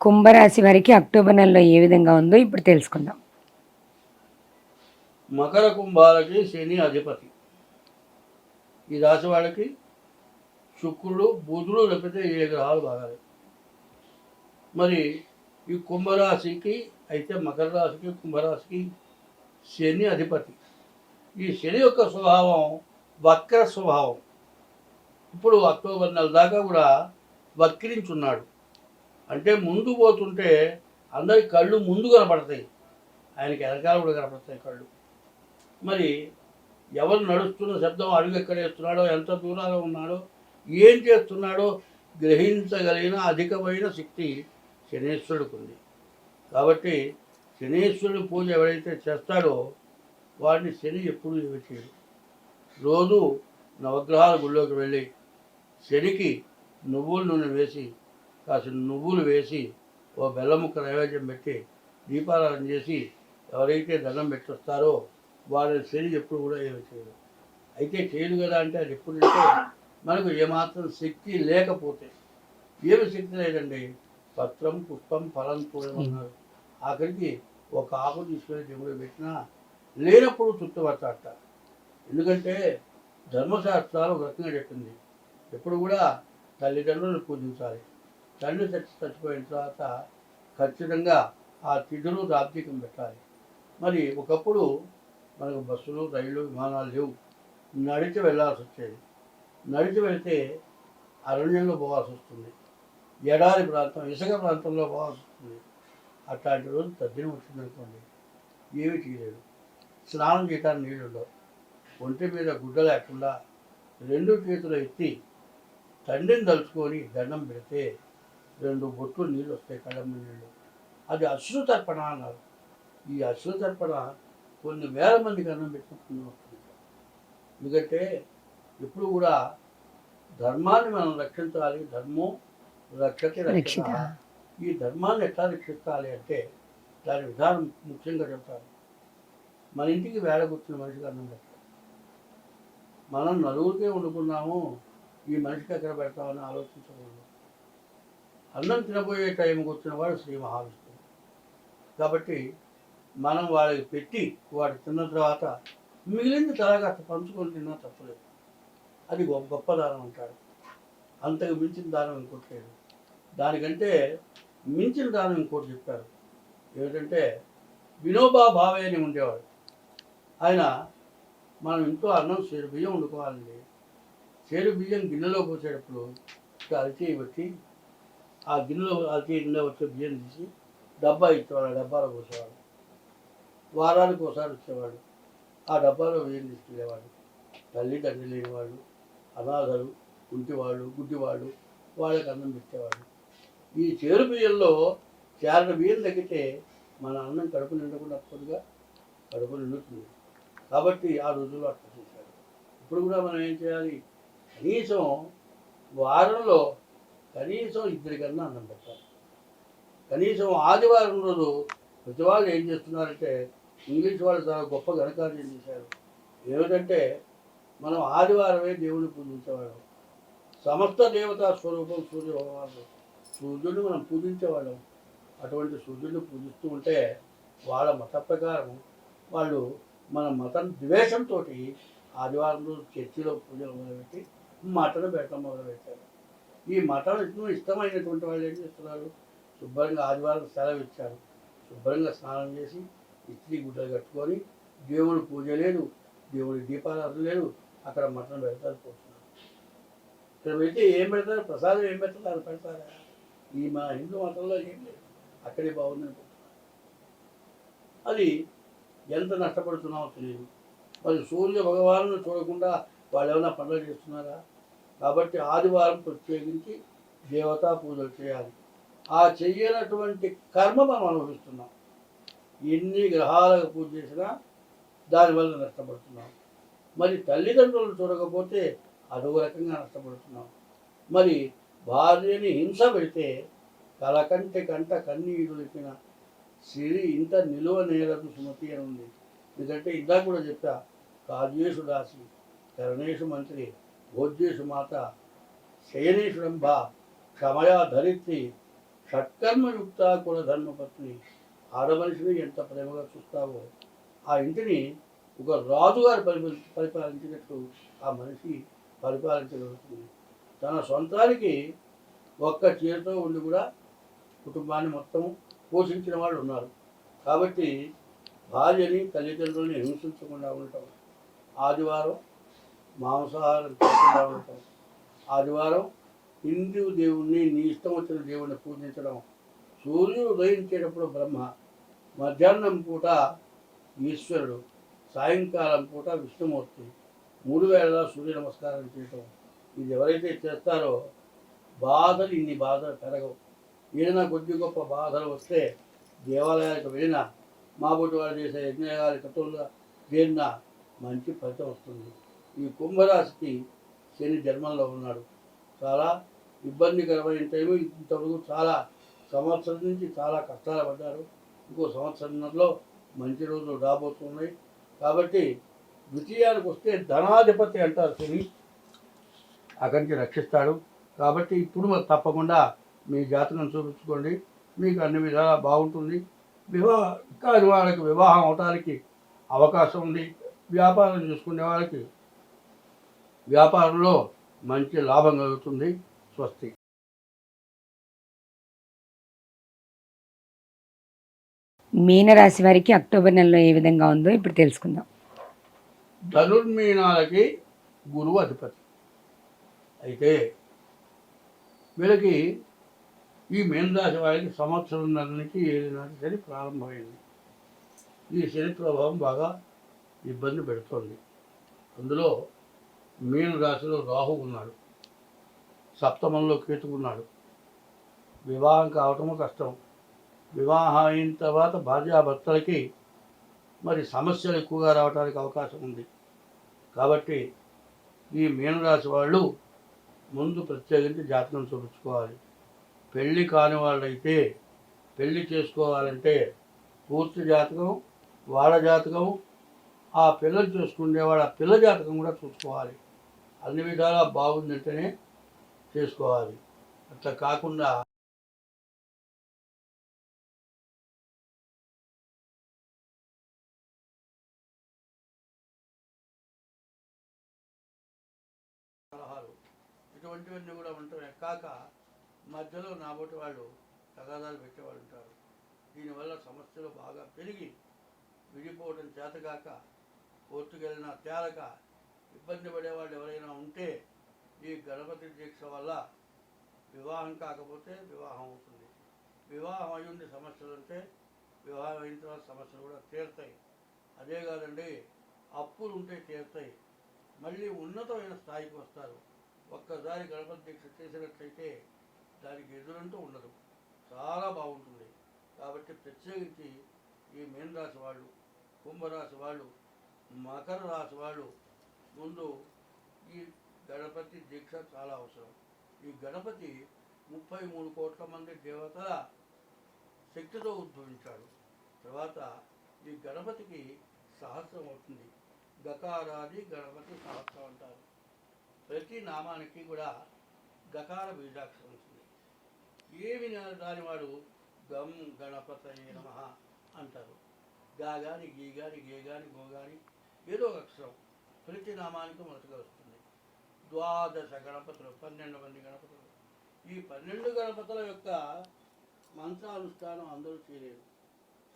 కుంభరాశి వారికి అక్టోబర్ నెలలో ఏ విధంగా ఉందో ఇప్పుడు తెలుసుకుందాం. మకర కుంభాలకి శని అధిపతి. ఈ రాశి వాళ్ళకి శుక్రుడు బుధుడు లేకపోతే ఏ గ్రహాలు బాగాలి మరి ఈ కుంభరాశికి అయితే మకర రాశికి కుంభరాశికి శని అధిపతి. ఈ శని యొక్క స్వభావం వక్ర స్వభావం. ఇప్పుడు అక్టోబర్ నెల దాకా కూడా వక్రించున్నాడు. అంటే ముందు పోతుంటే అందరి కళ్ళు ముందు కనపడతాయి. ఆయనకి వెనకాల కూడా కనపడతాయి కళ్ళు. మరి ఎవరు నడుస్తున్న శబ్దం అడుగు ఎక్కడ వేస్తున్నాడో ఎంత దూరంలో ఉన్నాడో ఏం చేస్తున్నాడో గ్రహించగలిగిన అధికమైన శక్తి శనేశ్వరుడికి ఉంది. కాబట్టి శనేశ్వరుడి పూజ ఎవరైతే చేస్తాడో వాడిని శని ఎప్పుడు చేయడు రోజు నవగ్రహాల గుళ్ళోకి వెళ్ళి శనికి నువ్వుల నూనె వేసి కాసిన నువ్వులు వేసి ఓ బెల్లం ముక్క నైవేద్యం పెట్టి దీపారాధన చేసి ఎవరైతే దండం పెట్టొస్తారో వాళ్ళ శరీరం ఎప్పుడు కూడా ఏమి చేయదు. అయితే చేయదు కదా అంటే అది ఎప్పుడంటే మనకు ఏమాత్రం శక్తి లేకపోతే. ఏమి శక్తి లేదండి. పత్రం పుష్పం ఫలం చూడమన్నారు ఆఖరికి ఒక ఆకు తీసుకొని దేవుడు పెట్టినా లేనప్పుడు చుట్టుపడతాట ఎందుకంటే ధర్మశాస్త్రాలు ఒక రకంగా చెప్పింది. ఎప్పుడు కూడా తల్లిదండ్రులను పూజించాలి. తండ్రి చచ్చి చచ్చిపోయిన తర్వాత ఖచ్చితంగా ఆ తిథులు రాబ్దికం పెట్టాలి. మరి ఒకప్పుడు మనకు బస్సులు రైళ్ళు విమానాలు లేవు. నడిచి వెళ్ళాల్సి వచ్చేది. నడిచి వెళ్తే అరణ్యంలో పోవాల్సి వస్తుంది. ఎడారి ప్రాంతం ఇసుక ప్రాంతంలో పోవాల్సి వస్తుంది. అట్లాంటి రోజు తద్దినం వచ్చిందనుకోండి ఏమీ చేయలేదు. స్నానం చేయడానికి నీళ్ళు ఉండవు. ఒంటి మీద గుడ్డ లేకుండా రెండు చేతులు ఎత్తి తండ్రిని తలుచుకొని దండం పెడితే రెండు బొట్లు నీళ్ళు వస్తాయి కళ్ళమ్మ నీళ్ళు. అది అశ్రు తర్పణ అన్నారు. ఈ అశ్రు తర్పణ కొన్ని వేల మందికి అన్నం వస్తుంది ఎందుకంటే ఎప్పుడు కూడా ధర్మాన్ని మనం రక్షించాలి ధర్మం రక్షతి రక్షిత. ఈ ధర్మాన్ని ఎట్లా రక్షించాలి అంటే దాని విధానం ముఖ్యంగా చెప్తారు మన ఇంటికి వేళ కూర్చున్న మనిషికి అన్నం పెట్టాలి. మనం నలుగురికే వండుకున్నాము ఈ మనిషికి ఎక్కడ పెడతామని ఆలోచించకూడదు. అన్నం తినబోయే టైంకి వచ్చిన వాడు శ్రీ మహావిష్ణువు. కాబట్టి మనం వాళ్ళకి పెట్టి వాడు తిన్న తర్వాత మిగిలింది తలగా పంచుకొని తిన్నా తప్పలేదు. అది గొప్ప దానం అంటాడు. అంతకు మించిన దానం ఇంకోటి లేదు. దానికంటే మించిన దానం ఇంకోటి చెప్పారు. ఏమిటంటే వినోబా భావే అని ఉండేవాడు. ఆయన మనం ఇంట్లో అన్నం చేరు బియ్యం వండుకోవాలండి. చేరు బియ్యం గిన్నెలో పోసేటప్పుడు ఇట్లా ఆ గిన్నెలో అరిచేయి వచ్చే బియ్యం తీసి డబ్బా ఇచ్చేవాడు ఆ డబ్బాలో పోసేవాడు వారానికి ఒకసారి వచ్చేవాడు ఆ డబ్బాలో బియ్యం తీసుకెళ్ళేవాడు తల్లి తండ్రి లేనివాళ్ళు అనాథలు కుంటివాళ్ళు గుడ్డివాళ్ళు వాళ్ళకి అన్నం పెట్టేవాడు ఈ చేరు బియ్యంలో చేరని బియ్యం తగ్గితే మన అన్నం కడుపు నిండకుండా తప్పదుగా కడుపు నిండుతుంది. కాబట్టి ఆ రోజుల్లో అట్లా చేశారు. ఇప్పుడు కూడా మనం ఏం చేయాలి? కనీసం వారంలో కనీసం ఇద్దరికన్నా అన్నం పెట్టాలి. కనీసం ఆదివారం రోజు ప్రతి వాళ్ళు ఏం చేస్తున్నారంటే ఇంగ్లీష్ వాళ్ళు చాలా గొప్ప ఘనకార్యం చేశారు. ఏమిటంటే మనం ఆదివారమే దేవుడిని పూజించేవాళ్ళం. సమస్త దేవతా స్వరూపం సూర్యభగవానుడు సూర్యుడిని మనం పూజించేవాళ్ళం. అటువంటి సూర్యుడిని పూజిస్తూ ఉంటే వాళ్ళ మత ప్రకారం వాళ్ళు మన మతం ద్వేషంతో ఆదివారం రోజు చర్చిలో పూజలు మొదలుపెట్టి మాటలు పెట్టడం మొదలుపెట్టారు. ఈ మఠం ఇష్టమైనటువంటి వాళ్ళు ఏం చేస్తున్నారు? శుభ్రంగా ఆదివారం సెలవు ఇచ్చారు. శుభ్రంగా స్నానం చేసి ఇస్త్రీ గుడ్డలు కట్టుకొని దేవుడు పూజ లేదు దేవుడి దీపారాధన లేదు అక్కడ మటన్ పెడతారు పోతున్నారు. ఇక్కడ పెడితే ఏం పెడతారు? ప్రసాదం ఏం పెడతారు? అది పెడతారా? ఈ మా హిందూ మతంలో ఏం లేదు. అక్కడే బాగుందని అది ఎంత నష్టపడుతున్నామో తెలియదు. మరి సూర్య భగవాను చూడకుండా వాళ్ళు ఏమైనా పనులు చేస్తున్నారా? కాబట్టి ఆదివారం ప్రత్యేకించి దేవతా పూజలు చేయాలి. ఆ చెయ్యనటువంటి కర్మ మనం అనుభవిస్తున్నాం. ఎన్ని గ్రహాలకు పూజ చేసినా దానివల్ల నష్టపడుతున్నాం. మరి తల్లిదండ్రులు చూడకపోతే అదొక రకంగా నష్టపడుతున్నాం. మరి భార్యని హింస పెడితే కలకంటి కంట కన్నీరు లేపిన సిరి ఇంత నిలువ నేలకు సుమతి అని ఉంది. ఎందుకంటే ఇందాక కూడా చెప్పా కాజేషు దాసి కరణేషు మంత్రి భోజ్యేషు మాత శయనేశ్వరంభ క్షమయా ధరిత్రి షట్కర్మయుక్త కుల ధర్మపత్ని ఆడమనిషిని ఎంత ప్రేమగా చూస్తావో ఆ ఇంటిని ఒక రాజుగారు పరిపాలి పరిపాలించినట్టు ఆ మనిషి పరిపాలించగలుగుతుంది. తన సొంతానికి ఒక్క చేతితో ఉండి కూడా కుటుంబాన్ని మొత్తం పోషించిన వాళ్ళు ఉన్నారు. కాబట్టి భార్యని తల్లిదండ్రులని హింసించకుండా ఉండటం ఆదివారం మాంసాహారం తినకుండా ఉండటం ఆదివారం హిందూ దేవుణ్ణి నీ ఇష్టం వచ్చిన దేవుణ్ణి పూజించడం. సూర్యుడు ఉదయించేటప్పుడు బ్రహ్మ మధ్యాహ్నం పూట ఈశ్వరుడు సాయంకాలం పూట విష్ణుమూర్తి. మూడు వేళ సూర్య నమస్కారం చేయటం. ఇది ఎవరైతే చేస్తారో బాధలు ఇన్ని బాధలు పెరగవు. ఏదైనా కొద్ది గొప్ప బాధలు వస్తే దేవాలయాలకు వెళ్ళినా మా బొట్టు వారు చేసే యజ్ఞాలు కథలుగా చేరినా మంచి ఫలితం వస్తుంది. ఈ కుంభరాశికి శని జన్మంలో ఉన్నాడు. చాలా ఇబ్బందికరమైన టైం ఇంతవరకు చాలా సంవత్సరం నుంచి చాలా కష్టాలు పడ్డారు. ఇంకో సంవత్సరంలో మంచి రోజులు రాబోతున్నాయి. కాబట్టి ద్వితీయానికి వస్తే ధనాధిపతి అంటారు శని. అక్కడి నుంచి రక్షిస్తాడు. కాబట్టి ఇప్పుడు తప్పకుండా మీ జాతకం చూపించుకోండి. మీకు అన్ని విధాలా బాగుంటుంది. వివాహ ఇంకా వాళ్ళకి వివాహం అవటానికి అవకాశం ఉంది. వ్యాపారం చేసుకునే వాళ్ళకి వ్యాపారంలో మంచి లాభం కలుగుతుంది స్వస్తి. మీనరాశి వారికి అక్టోబర్ నెలలో ఏ విధంగా ఉందో ఇప్పుడు తెలుసుకుందాం. ధనుర్మీనాలకి గురువు అధిపతి. అయితే వీళ్ళకి ఈ మీనరాశి వారికి సంవత్సరంన్నర నుంచి ఏడు నాటి శని ప్రారంభమైంది. ఈ శని ప్రభావం బాగా ఇబ్బంది పెడుతోంది. అందులో మీన రాశిలో రాహు ఉన్నాడు. సప్తమంలో కేతు ఉన్నాడు. వివాహం కావటము కష్టం. వివాహం అయిన తర్వాత భార్యాభర్తలకి మరి సమస్యలు ఎక్కువగా రావడానికి అవకాశం ఉంది. కాబట్టి ఈ మీనరాశి వాళ్ళు ముందు ప్రత్యేకించి జాతకం చూపించుకోవాలి. పెళ్ళి కాని వాళ్ళైతే పెళ్ళి చేసుకోవాలంటే పూర్తి జాతకం వాళ్ళ జాతకం ఆ పిల్లలు చూసుకునేవాడు ఆ పిల్ల జాతకం కూడా చూసుకోవాలి. అన్ని విధాలా బాగుందంటేనే చేసుకోవాలి. అట్లా కాకుండా సలహాలు ఇటువంటివన్నీ కూడా ఉంటాయి. కాక మధ్యలో నాబోటి వాళ్ళు తగాదాలు పెట్టేవాళ్ళు ఉంటారు. దీనివల్ల సమస్యలు బాగా పెరిగి విడిపోవడం చేతగాక కోర్టుకెళ్ళిన తేలక ఇబ్బంది పడేవాళ్ళు ఎవరైనా ఉంటే ఈ గణపతి దీక్ష వల్ల వివాహం కాకపోతే వివాహం అవుతుంది. వివాహం అయ్యుండి సమస్యలు ఉంటే వివాహం అయిన తర్వాత సమస్యలు కూడా తీరుతాయి. అదే కాదండి అప్పులు ఉంటే తీరుతాయి. మళ్ళీ ఉన్నతమైన స్థాయికి వస్తారు. ఒక్కసారి గణపతి దీక్ష చేసినట్లయితే దానికి ఎదురంటూ ఉండదు. చాలా బాగుంటుంది. కాబట్టి ప్రత్యేకించి ఈ మీనరాశి వాళ్ళు కుంభరాశి వాళ్ళు మకర రాశి వాళ్ళు ముందు ఈ గణపతి దీక్ష చాలా అవసరం. ఈ గణపతి ముప్పై మూడు కోట్ల మంది దేవతల శక్తితో ఉద్భవించాడు. తర్వాత ఈ గణపతికి సహస్రం అవుతుంది. గకారాది గణపతి సహస్రం అంటారు. ప్రతి నామానికి కూడా గకార బీజాక్షరం ఉంటుంది. ఏమి దాని వాడు? గం గణపతయే నమ అంటారు. గా గాని గీ గాని గే గాని గో గాని ఏదో ఒక అక్షరం. ప్రతి నామానికి మొదటగా వస్తుంది. ద్వాదశ గణపతులు పన్నెండు మంది గణపతులు. ఈ పన్నెండు గణపతుల యొక్క మంత్రానుష్ఠానం అందరూ చేయలేరు.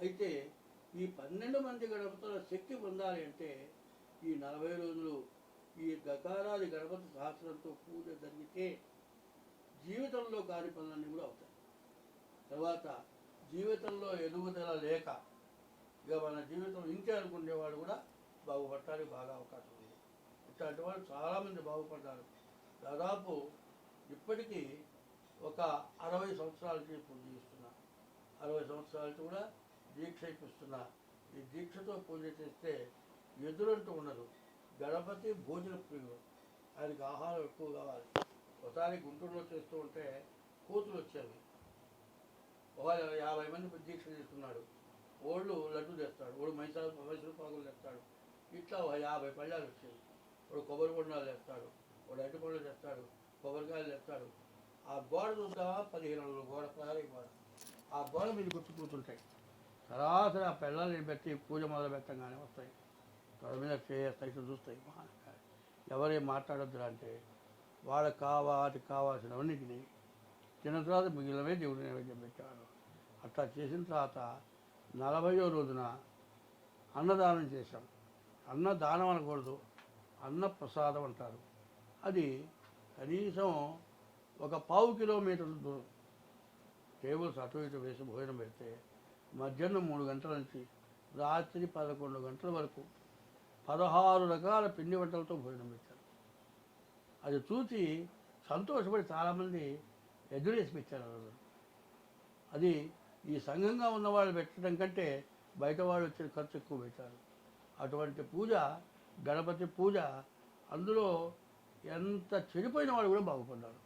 అయితే ఈ పన్నెండు మంది గణపతుల శక్తి పొందాలి అంటే ఈ నలభై రోజులు ఈ గకారాది గణపతి సహస్రంతో పూజ జరిగితే జీవితంలో కాని పనులన్నీ కూడా అవుతాయి. తర్వాత జీవితంలో ఎదుగుదల లేక ఇక మన జీవితం ఇంతే అనుకునేవాడు కూడా బాగుపడటానికి బాగా అవకాశం ఉంది. ఇట్లాంటి వాళ్ళు చాలామంది బాగుపడ్డారు. దాదాపు ఇప్పటికీ ఒక అరవై సంవత్సరాల నుంచి పూజ చేస్తున్నా అరవై సంవత్సరాలకి కూడా దీక్ష ఇప్పిస్తున్నా ఈ దీక్షతో పూజ చేస్తే ఎదురంటూ ఉండదు. గణపతి భోజన ప్రియుడు. ఆయనకు ఆహారం ఎక్కువ కావాలి. ఒకసారి గుంటూరులో చేస్తూ ఉంటే కూతురు వచ్చేవి ఒక యాభై మంది దీక్ష చేస్తున్నాడు. ఓళ్ళు లడ్డు తెస్తాడు. ఓడు మైసాలు మైసూరు పాకులు తెస్తాడు. ఇట్లా యాభై పళ్ళాలు వచ్చాయి వాడు కొబ్బరి బొండాలు తెస్తాడు వాడు అరటి పండ్లు తెస్తాడు కొబ్బరికాయలు తెస్తాడు ఆ గోడ చూద్దామా? పదిహేను అడుగుల గోడ ప్రహరీ గోడ. ఆ గోడ మీద గుర్తు కూర్చుంటాయి సరాసరి ఆ పిల్లల్ని పెట్టి పూజ మొదలు పెట్టంగానే వస్తాయి. తొడ మీద చేస్తాయి చూస్తాయి. మహానకాలు ఎవరేం అంటే వాళ్ళకి కావా వాటికి కావాల్సినవన్నిటిని తిన్న తర్వాత మిగిలినవే దేవుడు నైవేద్యం పెట్టాడు అట్లా చేసిన తర్వాత నలభయో రోజున అన్నదానం చేశాం. అన్నదానం అనకూడదు. అన్న ప్రసాదం అంటారు. అది కనీసం ఒక పావు కిలోమీటర్ల దూరం. టేబుల్స్ అటు ఇటు వేసి భోజనం పెడితే మధ్యాహ్నం మూడు గంటల నుంచి రాత్రి పదకొండు గంటల వరకు పదహారు రకాల పిండి వంటలతో భోజనం పెట్టారు. అది చూసి సంతోషపడి చాలామంది ఎదురేసి పెట్టారు అది ఈ సంఘంగా ఉన్న వాళ్ళు పెట్టడం కంటే బయట వాళ్ళు వచ్చిన ఖర్చు ఎక్కువ పెట్టారు. అటువంటి పూజ గణపతి పూజ అందులో ఎంత చెడిపోయిన వాళ్ళు కూడా బాగుపడ్డారు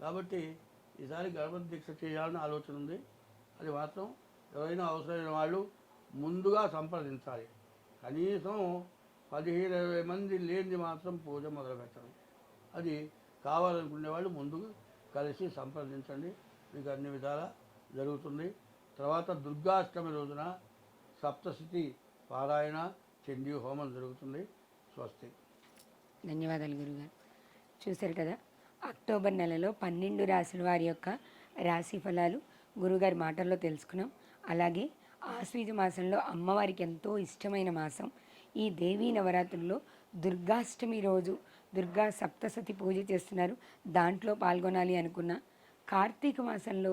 కాబట్టి ఈసారి గణపతి దీక్ష చేయాలని ఆలోచన ఉంది. అది మాత్రం ఎవరైనా అవసరమైన వాళ్ళు ముందుగా సంప్రదించాలి. కనీసం పదిహేను ఇరవై మంది లేనిది మాత్రం పూజ మొదలు పెట్టడం అది కావాలనుకునే వాళ్ళు ముందుకు కలిసి సంప్రదించండి. మీకు అన్ని విధాలా జరుగుతుంది. తర్వాత దుర్గాష్టమి రోజున సప్తశతి పారాయణ చండీ హోమం జరుగుతుంది. స్వస్తి. ధన్యవాదాలు గురుగారు. చూశారు కదా అక్టోబర్ నెలలో పన్నెండు రాశుల వారి యొక్క రాశి ఫలాలు గురుగారి మాటల్లో తెలుసుకున్నాం. అలాగే ఆశ్వీజ మాసంలో అమ్మవారికి ఎంతో ఇష్టమైన మాసం ఈ దేవీ నవరాత్రుల్లో దుర్గాష్టమి రోజు దుర్గా సప్తసతి పూజ చేస్తున్నారు. దాంట్లో పాల్గొనాలి అనుకున్న కార్తీక మాసంలో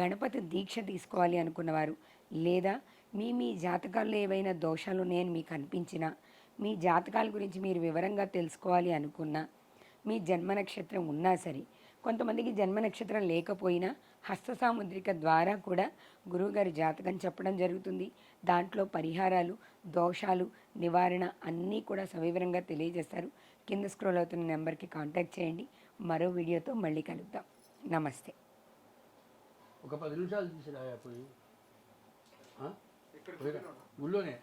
గణపతి దీక్ష తీసుకోవాలి అనుకున్నవారు లేదా మీ మీ జాతకాల్లో ఏవైనా దోషాలు నేను మీకు అనిపించినా మీ జాతకాల గురించి మీరు వివరంగా తెలుసుకోవాలి అనుకున్నా మీ జన్మ నక్షత్రం ఉన్నా సరే కొంతమందికి జన్మ నక్షత్రం లేకపోయినా హస్త సాముద్రిక ద్వారా కూడా గురువుగారి జాతకం చెప్పడం జరుగుతుంది. దాంట్లో పరిహారాలు దోషాలు నివారణ అన్నీ కూడా సవివరంగా తెలియజేస్తారు. కింద స్క్రోల్ అవుతున్న నెంబర్కి కాంటాక్ట్ చేయండి. మరో వీడియోతో మళ్ళీ కలుద్దాం. నమస్తే. ఒక పది నిమిషాలు 우리가 물론에